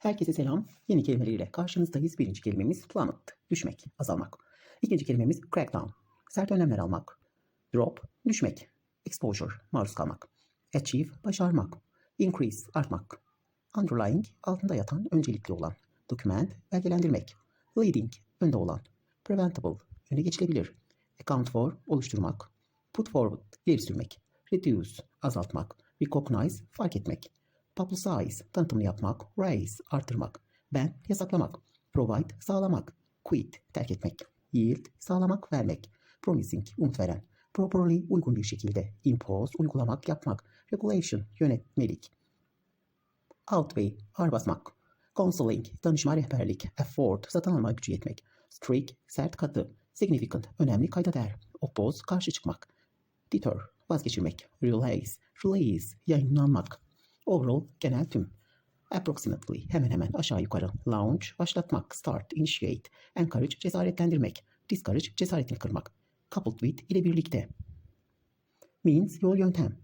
Herkese selam. Yeni kelimeleriyle karşınızdayız. Birinci kelimemiz plummet, düşmek, azalmak. İkinci kelimemiz crackdown, sert önlemler almak. Drop, düşmek. Exposure, maruz kalmak. Achieve, başarmak. Increase, artmak. Underlying, altında yatan, öncelikli olan. Document, belgelendirmek. Leading, önde olan. Preventable, öne geçilebilir. Account for, oluşturmak. Put forward, ileri sürmek. Reduce, azaltmak. Recognize, fark etmek. Publicize, tanıtımını yapmak. Raise, arttırmak. Ban, yasaklamak. Provide, sağlamak. Quit, terk etmek. Yield, sağlamak, vermek. Promising, umut veren. Properly, uygun bir şekilde. Impose, uygulamak, yapmak. Regulation, yönetmelik. Outweigh, ağır basmak. Counseling, danışma rehberlik. Afford, satın alma gücü yetmek. Strict, sert katı. Significant, önemli kayda değer. Oppose, karşı çıkmak. Deter, vazgeçirmek. Release, release, yayınlanmak. Overall, genel tüm. Approximately, hemen hemen aşağı yukarı. Launch, başlatmak. Start, initiate. Encourage, cesaretlendirmek. Discourage, cesaretini kırmak. Coupled with, ile birlikte. Means, yol yöntem.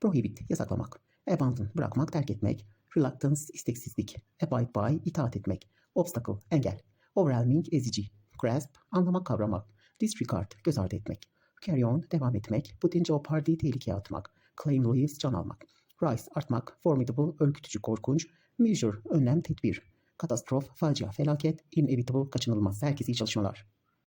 Prohibit, yasaklamak. Abandon, bırakmak, terk etmek. Reluctance, isteksizlik. Abide by, itaat etmek. Obstacle, engel. Overwhelming, ezici. Grasp, anlamak, kavramak. Disregard, göz ardı etmek. Carry on, devam etmek. Put in jeopardy, tehlikeye atmak. Claim leaves, can almak. Rise, artmak. Formidable, ürkütücü, korkunç. Measure, önlem, tedbir. Katastrof, facia, felaket. Inevitable, kaçınılmaz. Herkese iyi çalışmalar.